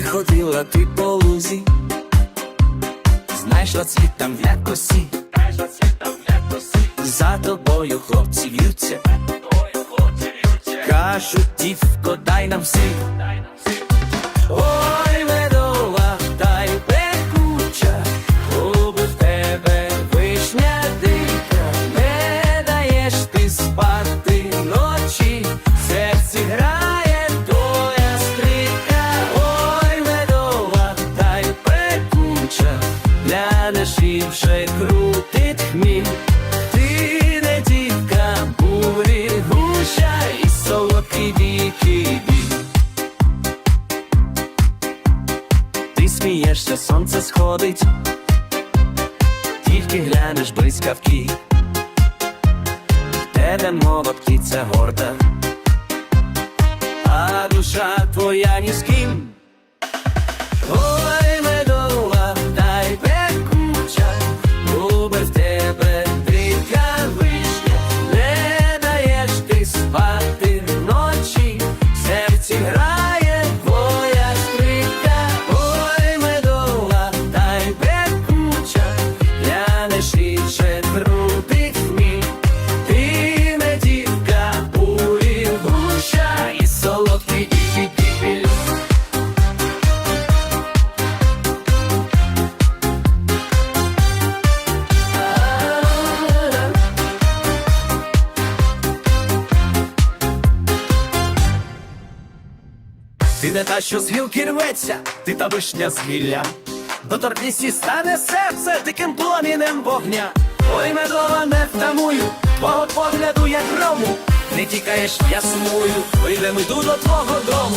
ходила ти по лузі, знайшла цвіт там в якосі, за тобою хлопці в'ються, кажуть, дівко, дай нам сил. Вже крутить хміль. Ти не дівка, бурі гуща і солодкий віки біль. Ти смієшся, сонце сходить, тільки глянеш блискавки, тебе мова птиця горда, а душа твоя ні. Ти не та, що з гілки рветься, ти та вишня з гілля. Доторкнись і стане серце диким пламінем вогня. Ой, медова, не втамую, твого погляду, як грому. Не тікаєш, я сумую, прийдемо йду до твого дому.